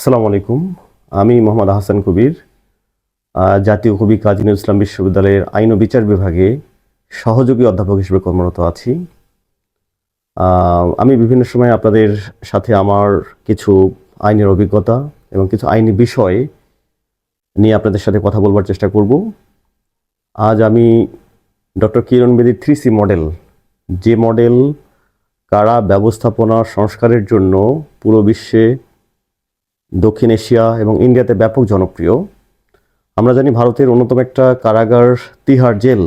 আসসালামু আলাইকুম। আমি মোহাম্মদ হাসান কবির জাতীয় কবি কাজী নজরুল ইসলাম বিশ্ববিদ্যালয়ের আইন ও বিচার বিভাগে সহযোগী অধ্যাপক হিসেবে কর্মরত আছি। আমি বিভিন্ন সময় আপনাদের সাথে আমার কিছু আইনের অভিজ্ঞতা এবং কিছু আইনি বিষয় নিয়ে আপনাদের সাথে কথা বলবার চেষ্টা করব। আজ আমি ডক্টর কিরণ বেদীর থ্রি সি মডেল, যে মডেল কারা ব্যবস্থাপনা সংস্কারের জন্য পুরো বিশ্বে দক্ষিণ এশিয়া এবং ইন্ডিয়াতে ব্যাপক জনপ্রিয়। আমরা জানি ভারতের অন্যতম একটা কারাগার তিহার জেল,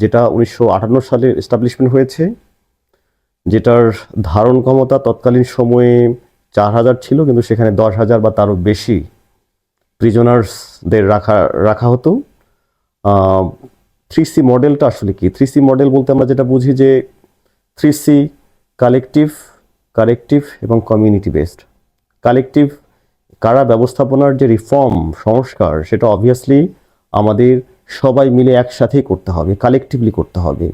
যেটা উনিশশো আটান্ন সালে এস্টাবলিশমেন্ট হয়েছে, যেটার ধারণ ক্ষমতা তৎকালীন সময়ে চার হাজার ছিল, কিন্তু সেখানে দশ হাজার বা তারও বেশি প্রিজনার্সদের রাখা রাখা হতো। থ্রি সি মডেলটা আসলে কি? থ্রি সি মডেল বলতে আমরা যেটা বুঝি যে থ্রি সি কালেকটিভ কারেক্টিভ এবং কমিউনিটি বেসড কালেকটিভ কারা ব্যবস্থাপনার যে রিফর্ম সংস্কার, সেটা অবভিয়াসলি আমাদের সবাই মিলে একসাথেই করতে হবে কালেকটিভলি করতে হবে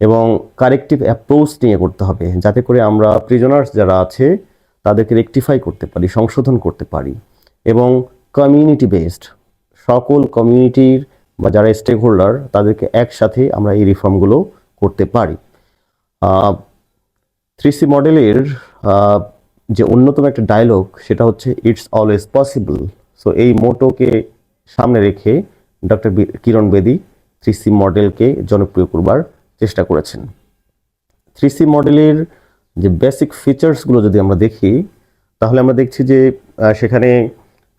এবং কারেক্টিভ অ্যাপ্রোচ নিয়ে করতে হবে যাতে করে আমরা প্রিজনার্স যারা আছে তাদেরকে রেকটিফাই করতে পারি, সংশোধন করতে পারি এবং কমিউনিটি বেসড সকল কমিউনিটির বা যারা স্টেক হোল্ডার তাদেরকে একসাথে আমরা এই রিফর্মগুলো করতে পারি। থ্রি সি মডেলের যে অন্যতম একটা ডায়লগ সেটা হচ্ছে ইটস অলওয়েজ পসিবল সো এই মোটোকে সামনে রেখে ডক্টর কিরণ বেদি থ্রি সি মডেলকে জনপ্রিয় করবার চেষ্টা করেছেন। থ্রি সি মডেলের যে বেসিক ফিচার্সগুলো যদি আমরা দেখি, তাহলে আমরা দেখছি যে সেখানে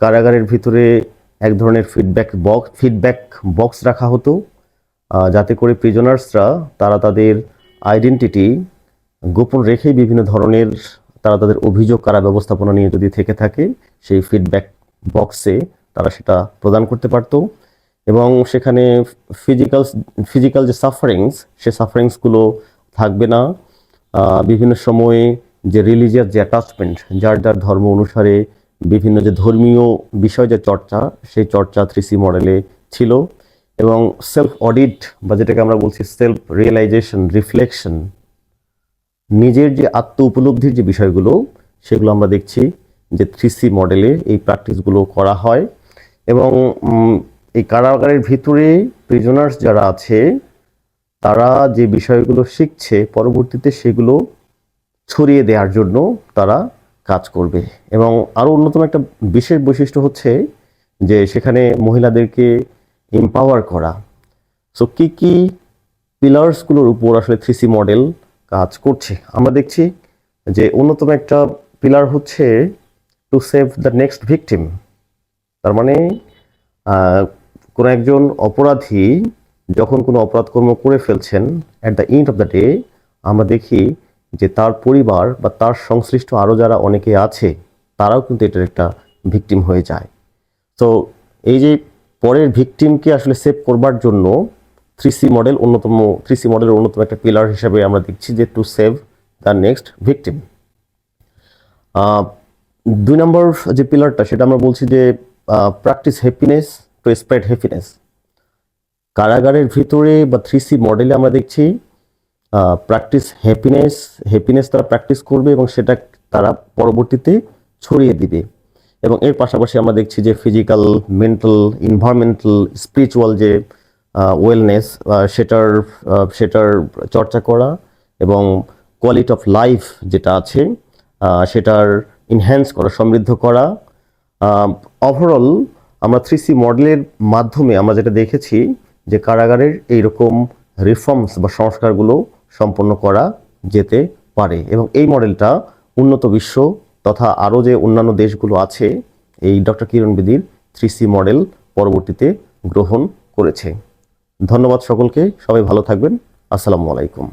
কারাগারের ভিতরে এক ধরনের ফিডব্যাক বক্স ফিডব্যাক বক্স রাখা হতো যাতে করে প্রিজনার্সরা তারা তাদের আইডেন্টিটি গোপন রেখেই বিভিন্ন ধরনের তারা তাদের অভিযোগ, কারা ব্যবস্থাপনা নিয়ে যদি থেকে থাকে, সেই ফিডব্যাক বক্সে তারা সেটা প্রদান করতে পারতো। এবং সেখানে ফিজিক্যাল ফিজিক্যাল যে সাফারিংস সে সাফারিংসগুলো থাকবে না। বিভিন্ন সময়ে যে রিলিজিয়াস যে অ্যাটাচমেন্ট যার যার ধর্ম অনুসারে বিভিন্ন যে ধর্মীয় বিষয় যে চর্চা, সেই চর্চা থ্রি সি মডেলে ছিল। এবং সেলফ অডিট বা যেটাকে আমরা বলছি সেলফ রিয়েলাইজেশন রিফ্লেকশন নিজের যে আত্ম উপলব্ধির যে বিষয়গুলো, সেগুলো আমরা দেখছি যে থ্রি সি মডেলে এই প্র্যাকটিসগুলো করা হয়। এবং এই কারাগারের ভিতরে প্রিজনার্স যারা আছে, তারা যে বিষয়গুলো শিখছে, পরবর্তীতে সেগুলো ছড়িয়ে দেওয়ার জন্য তারা কাজ করবে। এবং আরও অন্যতম একটা বিশেষ বৈশিষ্ট্য হচ্ছে যে সেখানে মহিলাদেরকে এম্পাওয়ার করা। সো কী কী পিলার্সগুলোর উপর আসলে থ্রি সি মডেল কাজ করছে। আমরা দেখছি যে অন্যতম একটা পিলার হচ্ছে to save the next victim তার মানে কোনো একজন অপরাধী যখন কোনো অপরাধকর্ম করে ফেলছেন at the end of the day আমরা দেখি যে তার পরিবার বা তার সংশ্লিষ্ট আরও যারা অনেকে আছে, তারাও কিন্তু এটার একটা ভিকটিম হয়ে যায়। তো এই যে পরের ভিকটিমকে আসলে সেভ করবার জন্য থ্রি সি মডেল অন্যতম, থ্রি সি মডেলের অন্যতম একটা পিলার হিসেবে আমরা দেখছি যে to save the next victim দুই নম্বর যে পিলারটা সেটা আমরা বলছি যে practice happiness to spread happiness কারাগারের ভিতরে বা থ্রি সি মডেলে আমরা দেখছি প্র্যাকটিস হ্যাপিনেস হ্যাপিনেস তারা প্র্যাকটিস করবে এবং সেটা তারা পরবর্তীতে ছড়িয়ে দিবে। এবং এর পাশাপাশি আমরা দেখছি যে ফিজিক্যাল মেন্টাল ইনভায়রনমেন্টাল স্পিরিচুয়াল যে ওয়েলনেস সেটার সেটার চর্চা করা এবং কোয়ালিটি অফ লাইফ যেটা আছে সেটার ইনহ্যান্স করা, সমৃদ্ধ করা। ওভারঅল আমরা থ্রি সি মডেলের মাধ্যমে আমরা যেটা দেখেছি যে কারাগারের এইরকম রিফর্মস বা সংস্কারগুলো সম্পন্ন করা যেতে পারে এবং এই মডেলটা উন্নত বিশ্ব তথা আরও যে অন্যান্য দেশগুলো আছে, এই ডক্টর কিরণ বেদির থ্রি সি মডেল পরবর্তীতে গ্রহণ করেছে। ধন্যবাদ সকলকে সবাই ভালো থাকবেন। আসসালামু আলাইকুম।